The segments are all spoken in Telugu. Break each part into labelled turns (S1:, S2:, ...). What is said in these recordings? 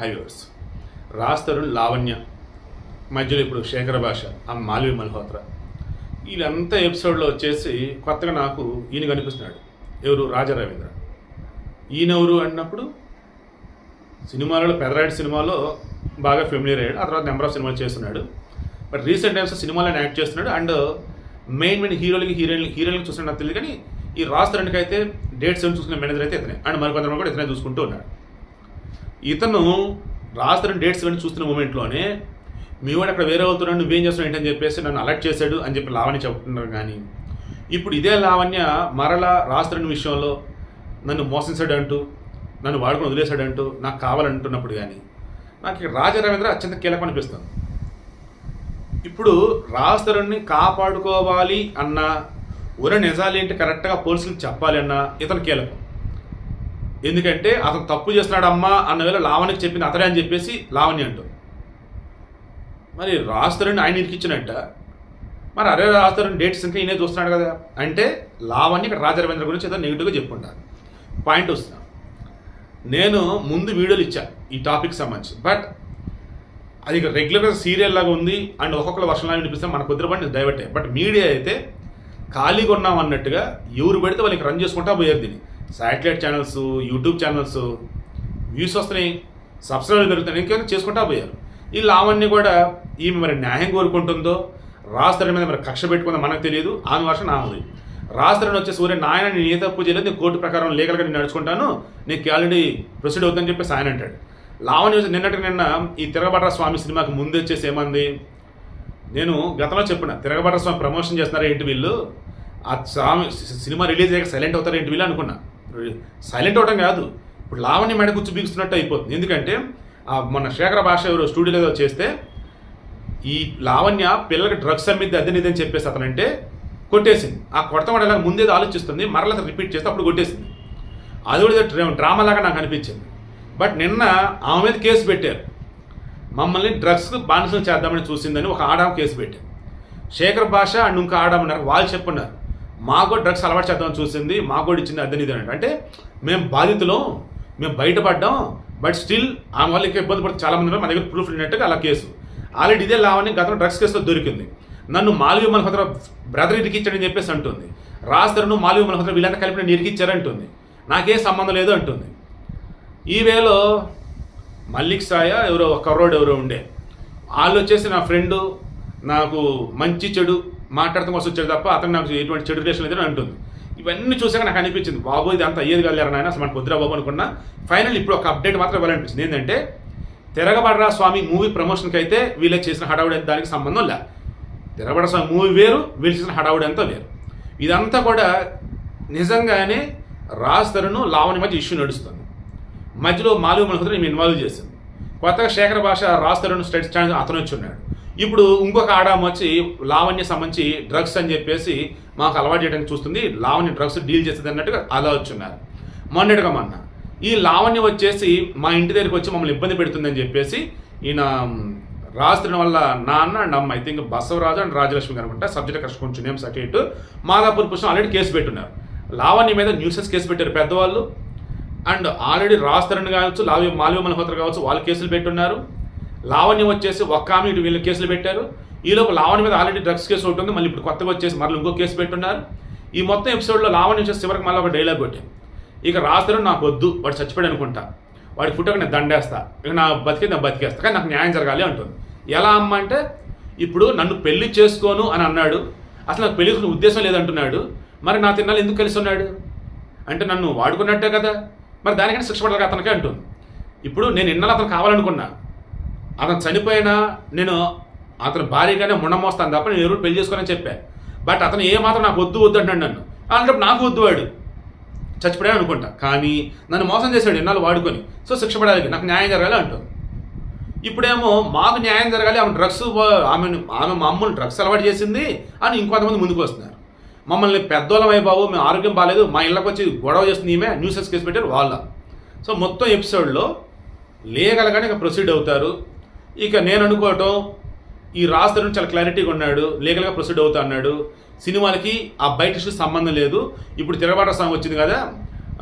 S1: హైవర్స్ రాస్తారు లావణ్య మధ్యలో ఇప్పుడు శేఖర భాష ఆ మాల్వి మల్హోత్రా. వీళ్ళంతా ఎపిసోడ్లో వచ్చేసి కొత్తగా నాకు ఈయన కనిపిస్తున్నాడు. ఎవరు? రాజా రవీంద్ర ఈయనెవరు అన్నప్పుడు సినిమాలలో పెదరాయుడు సినిమాలో బాగా ఫెమిలియర్ అయ్యాడు. ఆ తర్వాత నెంబర్ ఆఫ్ సినిమాలు చేస్తున్నాడు. బట్ రీసెంట్ టైమ్స్ సినిమాలను యాక్ట్ చేస్తున్నాడు. అండ్ మెయిన్ మెయిన్ హీరోలకి హీరోయిన్ హీరోయిన్లకి చూస్తున్నా నాకు తెలియదు కానీ ఈ రాస్తారానికి అయితే డేట్స్ ఏమి చూసుకునే మేనేజర్ అయితే ఇతనే. అండ్ మరికొందరు కూడా ఇతనే చూసుకుంటూ ఉన్నాడు ఇతను రాస్తున్న డేట్స్ ఇవన్నీ చూస్తున్న మూమెంట్లోనే మీ వాడు అక్కడ వేరే అవుతున్నాడు నువ్వేం చేస్తున్నావు ఏంటని చెప్పేసి నన్ను అలర్ట్ చేశాడు అని చెప్పి లావణ్య చెప్తున్నారు కానీ ఇప్పుడు ఇదే లావణ్య మరలా రాస్తున్న విషయంలో నన్ను మోసించాడు అంటూ నన్ను వాడుకొని వదిలేశాడంటూ నాకు కావాలంటున్నప్పుడు కానీ నాకు ఇక్కడ అత్యంత కీలకం అనిపిస్తుంది. ఇప్పుడు రాస్తరుణ్ణి కాపాడుకోవాలి అన్న ఉన్న నిజాలు ఏంటి కరెక్ట్గా పోలీసులకు చెప్పాలి అన్న ఇతను కీలకం. ఎందుకంటే అతను తప్పు చేస్తున్నాడు అమ్మా అన్న వేళ లావణ్యకి చెప్పింది అతడే అని చెప్పేసి లావణ్య అంటుంది మరి రాస్తారని ఆయన ఇరికిచ్చినట్ట మరి అరే రాస్తారని డేట్స్ ఇంకా ఈయనే చూస్తున్నాడు కదా. అంటే లావణ్య ఇక్కడ రాజరవీంద్ర గురించి ఏదో నెగిటివ్గా చెప్పుకుంటాను పాయింట్ వస్తున్నా. నేను ముందు వీడియోలు ఇచ్చా ఈ టాపిక్ సంబంధించి. బట్ అది ఇక్కడ రెగ్యులర్గా సీరియల్ లాగా ఉంది అండ్ ఒక్కొక్కరు వర్షంలా వినిపిస్తే మన కుదిరబడి డైవర్ట్ బట్ మీడియా అయితే ఖాళీగా ఉన్నాం అన్నట్టుగా ఎవరు పెడితే వాళ్ళకి రన్ చేసుకుంటా పోయారు దీన్ని. Satellite channels YouTube channels views వస్తున్నాయి సబ్స్క్రైబర్ పెరుగుతున్నాయి ఇంకేమైనా చేసుకుంటా పోయారు. ఈ లావణ్య కూడా ఈమె మరి న్యాయం కోరుకుంటుందో రాస్తరి మీద మరి కక్ష పెట్టుకుందో మనకు తెలియదు ఆమె వర్షం నా ఉంది. రాస్తరని వచ్చే సూర్య నాయన నేను ఏ తప్పు చేయలేదు నేను కోర్టు ప్రకారం లీగల్గా నేను నడుచుకుంటాను నీకు ఆల్రెడీ ప్రొసీడ్ అవుతుందని చెప్పేసి ఆయన అంటాడు. లావణ్య వచ్చి నిన్నటి నిన్న ఈ తిరగబడ్ర స్వామి సినిమాకి ముందు వచ్చేసి ఏమంది? నేను గతంలో చెప్పిన తిరగబడ్ర స్వామి ప్రమోషన్ చేస్తున్నారా ఏంటి వీళ్ళు? ఆ స్వామి సినిమా రిలీజ్ అయ్యాక సైలెంట్ అవుతారా ఏంటి వీళ్ళు అనుకున్నా. సైలెంట్ అవడం కాదు. ఇప్పుడు లావణ్య మెడ కూర్చు బీగుస్తున్నట్టు అయిపోతుంది. ఎందుకంటే ఆ మన శేఖర భాష ఎవరు స్టూడియోలో చేస్తే ఈ లావణ్య పిల్లలకి డ్రగ్స్ అమ్మిద్ది అదే ఇదని చెప్పేసి అతనంటే కొట్టేసింది. ఆ కొడత వాడు ఎలా ముందేదో ఆలోచిస్తుంది మరలా రిపీట్ చేస్తే అప్పుడు కొట్టేసింది. అది కూడా డ్రామా లాగా నాకు అనిపించింది. బట్ నిన్న ఆమె మీద కేసు పెట్టారు. మమ్మల్ని డ్రగ్స్ బానిసలు చేద్దామని చూసిందని ఒక ఆడామ కేసు పెట్టారు. శేఖర్ భాష అండ్ ఇంకా ఆడామన్నారు వాళ్ళు చెప్పున్నారు. మాకు కూడా డ్రగ్స్ అలవాటు చేద్దామని చూసింది మాకు కూడా ఇచ్చింది అద్దెని ఇది అంటే మేము బాధితులం మేము బయటపడ్డాం బట్ స్టిల్ ఆమె వల్ల ఇంకా ఇబ్బంది పడుతుంది చాలా మంది ఉన్నారు. మా దగ్గర ప్రూఫ్ ఉన్నట్టుగా అలా కేసు. ఆల్రెడీ ఇదే లావని గతంలో డ్రగ్స్ కేసులో దొరికింది. నన్ను మాల్వి మల్హోత్ర బ్రదర్ ఇరికిచ్చాడని చెప్పేసి అంటుంది. రాస్తరును మాల్వి మల్హోత్ర వీళ్ళంతా కలిపి నేను ఇరికిచ్చారంటుంది నాకేం సంబంధం లేదు అంటుంది. ఈ వేలో మల్లిక్ సాయ ఎవరో ఒక కర్రోడు ఎవరో ఉండే. వాళ్ళు వచ్చేసి నా ఫ్రెండు నాకు మంచి చెడు మాట్లాడతాం కోసం వచ్చాడు తప్ప అతను నాకు ఎటువంటి చెడు రిలేషన్ లేదని అంటుంది. ఇవన్నీ చూసాక నాకు అనిపించింది బాబు ఇది అంత అయ్యేది కలరా నాయన అసలు మనకు వద్దురా బాబు అనుకున్నా. ఫైనల్ ఇప్పుడు ఒక అప్డేట్ మాత్రం ఇవ్వాలనిపించింది. ఏంటంటే తెరగబడరా స్వామి మూవీ ప్రమోషన్కి అయితే వీళ్ళే చేసిన హడావుడి దానికి సంబంధం లే. తిరగబడ స్వామి మూవీ వేరు వీళ్ళు చేసిన హడావుడి అంతా వేరు. ఇదంతా కూడా నిజంగానే రాజ్ తరుణ్ లావణి మధ్య ఇష్యూ నడుస్తుంది. మధ్యలో మాలు మల్హోత్ర ఈమె ఇన్వాల్వ్ చేసింది కొత్తగా శేఖర భాష రాస్తరుణ్ స్టేట్ స్టాండ్ అతను వచ్చి ఉన్నాడు. ఇప్పుడు ఇంకొక ఆడామ వచ్చి లావణ్య సంబంధించి డ్రగ్స్ అని చెప్పేసి మాకు అలవాటు చేయడానికి చూస్తుంది. లావణ్య డ్రగ్స్ డీల్ చేస్తుంది అన్నట్టుగా అలా వచ్చున్నారు. మొన్నటిగా మొన్న. ఈ లావణ్య వచ్చేసి మా ఇంటి దగ్గరికి వచ్చి మమ్మల్ని ఇబ్బంది పెడుతుందని చెప్పేసి ఈయన రాస్తున్న వల్ల నాన్న అండ్ అమ్మ I think Basavaraju and Rajalakshmi అనుకుంటా సబ్జెక్ట్ కష్టం కొంచెం నేమ్స్ అటు ఇటు మాదాపూర్ పుష్పం ఆల్రెడీ కేసు పెట్టున్నారు. లావణ్య మీద న్యూసెస్ కేసు పెట్టారు పెద్దవాళ్ళు. అండ్ ఆల్రెడీ రాస్తరణ్ కావచ్చు లావి మాల్వి మల్హోత్ర కావచ్చు వాళ్ళు కేసులు పెట్టున్నారు. లావణ్యం వచ్చేసి ఒక్క ఆమె ఇటు వీళ్ళు కేసులు పెట్టారు. ఈలోపు లావణ్య మీద ఆల్రెడీ డ్రగ్స్ కేసు ఒకటి ఉంది మళ్ళీ ఇప్పుడు కొత్తగా వచ్చేసి మళ్ళీ ఇంకో కేసు పెట్టున్నారు. ఈ మొత్తం ఎపిసోడ్లో లావణ్య వచ్చేసి చివరికి మళ్ళీ ఒక డైలాగ్ కొట్టాను ఇక రాత్రి నాకు వద్దు వాడు చచ్చిపోయాడు అనుకుంటా. వాడి పుట్టక నేను దండేస్తా. ఇక నా బతికి నేను బతికేస్తా. కానీ నాకు న్యాయం జరగాలి అంటుంది. ఎలా అమ్మ అంటే ఇప్పుడు నన్ను పెళ్ళి చేసుకోను అని అన్నాడు. అసలు నాకు పెళ్ళి చేసుకునే ఉద్దేశం లేదంటున్నాడు. మరి నా తిన్నాలు ఎందుకు కలిసి ఉన్నాడు? అంటే నన్ను వాడుకున్నట్టే కదా. మరి దానికైనా శిక్ష పడాలి అతనికే అంటుంది. ఇప్పుడు నేను ఇన్నాళ్ళు అతను కావాలనుకున్నా. అతను చనిపోయినా నేను అతను భారీగానే ముండమోస్తాను తప్ప నేను ఎవరు పెళ్ళి చేసుకోనని చెప్పాను బట్ అతను ఏమాత్రం నాకు వద్దు వద్దు అంటాడు నన్ను. అంటే నాకు వద్దు వాడు. చచ్చిపోయాడు అనుకుంటా. కానీ నన్ను మోసం చేశాడు ఎన్నాళ్ళు వాడుకొని. సో శిక్ష పడాలి నాకు న్యాయం జరగాలి అంటుంది ఇప్పుడేమో మాకు న్యాయం జరగాలి ఆమె డ్రగ్స్ ఆమె ఆమె మమ్మల్ని డ్రగ్స్ అలవాటు చేసింది అని ఇంకొంతమంది ముందుకు వస్తున్నారు. మమ్మల్ని పెద్దోళ్ళమై బాబు మేము ఆరోగ్యం బాగాలేదు మా ఇళ్ళకి వచ్చి గొడవ చేస్తుంది ఈమె న్యూసెస్ కేసు పెట్టారు వాళ్ళ. సో మొత్తం ఎపిసోడ్లో లేగలగానే ఇక ప్రొసీడ్ అవుతారు. ఇక నేను అనుకోవటం ఈ రాస్తరుని చాలా క్లారిటీగా ఉన్నాడు లీగల్గా ప్రొసీడ్ అవుతా అన్నాడు. సినిమాలకి ఆ బయట ఇష్యూ సంబంధం లేదు. ఇప్పుడు తిరగబాట సాంగ్ వచ్చింది కదా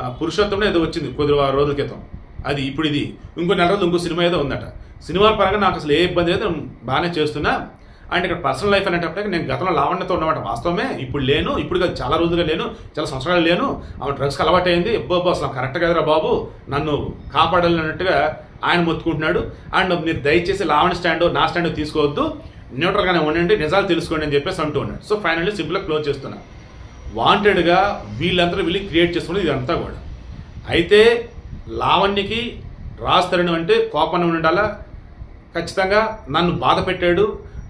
S1: ఆ ఏదో వచ్చింది కొద్ది రోజుల క్రితం. అది ఇప్పుడు ఇది. ఇంకో నెల రోజులు ఇంకో సినిమా ఏదో ఉందట. సినిమాల పరంగా నాకు అసలు ఏ ఇబ్బంది లేదు బాగానే చేస్తున్నా. అండ్ ఇక్కడ పర్సనల్ లైఫ్ అనేటప్పటికి నేను గతంలో లావణ్యతో ఉన్నమాట వాస్తవమే. ఇప్పుడు లేను ఇప్పుడు కాదు చాలా రోజులుగా లేను చాలా సంవత్సరాలు లేను. ఆమె డ్రగ్స్కి అలవాటు అయింది ఎబ్బో అసలు కరెక్ట్ కదరా బాబు. నన్ను కాపాడాలన్నట్టుగా ఆయన మొత్తుకుంటున్నాడు. అండ్ మీరు దయచేసి లావణ్య స్టాండ్ నా స్టాండ్ తీసుకోవద్దు. న్యూట్రల్గానే ఉండండి నిజాలు తెలుసుకోండి అని చెప్పేసి అంటూ ఉన్నాడు. సో ఫైనల్లీ సింపుల్గా క్లోజ్ చేస్తున్నా. వాంటెడ్గా వీళ్ళందరూ వీళ్ళు క్రియేట్ చేసుకున్నది ఇదంతా కూడా. అయితే లావణ్యకి రాస్తారని అంటే కోపం ఉండాలా? ఖచ్చితంగా నన్ను బాధ పెట్టాడు.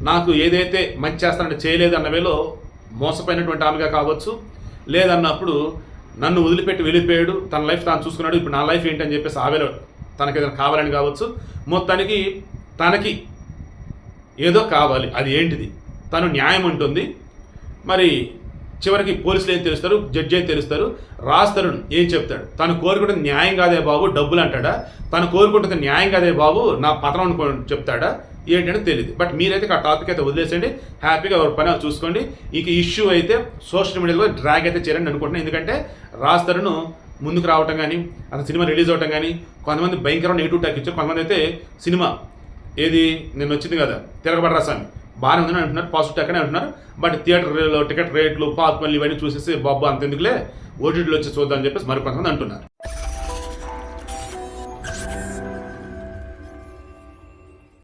S1: నాకు ఏదైతే మంచి చేస్తానంటే చేయలేదు అన్న వేలో మోసపోయినటువంటి ఆమెగా కావచ్చు. లేదన్నప్పుడు నన్ను వదిలిపెట్టి వెళ్ళిపోయాడు. తన లైఫ్ తాను చూసుకున్నాడు. ఇప్పుడు నా లైఫ్ ఏంటని చెప్పేసి ఆవేలో తనకి ఏదైనా కావాలని కావచ్చు. మొత్తానికి తనకి ఏదో కావాలి. అది ఏంటిది? తను న్యాయం ఉంటుంది మరి చివరికి పోలీసులు ఏం తెలుస్తారు? జడ్జి ఏం తెలుస్తారు? రాస్తారు ఏం చెప్తాడు? తను కోరుకుంటుంది న్యాయం కాదే బాబు డబ్బులు అంటాడా? తను కోరుకుంటుంది న్యాయం కాదే బాబు నా పతనం అనుకో చెప్తాడా? ఏంటంటే తెలియదు బట్ మీరైతే ఆ టాపిక్ అయితే వదిలేసండి హ్యాపీగా ఎవరి పని చూసుకోండి. ఇక ఇష్యూ అయితే సోషల్ మీడియాలో డ్రాగ్ అయితే చేయండి అనుకుంటున్నాను ఎందుకంటే రాస్తారును ముందుకు రావటం కానీ అసలు సినిమా రిలీజ్ అవటం కానీ కొంతమంది భయంకరమైన నెగిటివ్ టాక్ ఇచ్చారు. కొంతమంది అయితే సినిమా ఏది నిన్న వచ్చింది కదా తిరగబడ్డ స్వామి బాగానే ఉందని అంటున్నారు పాజిటివ్ అక్కడే అంటున్నారు. బట్ థియేటర్ టికెట్ రేట్లు పాత్మలు ఇవన్నీ చూసేసి బాబు అంతెందుకులే ఓటీటీలో వచ్చి చూద్దాం అని చెప్పేసి మరి కొంతమంది అంటున్నారు.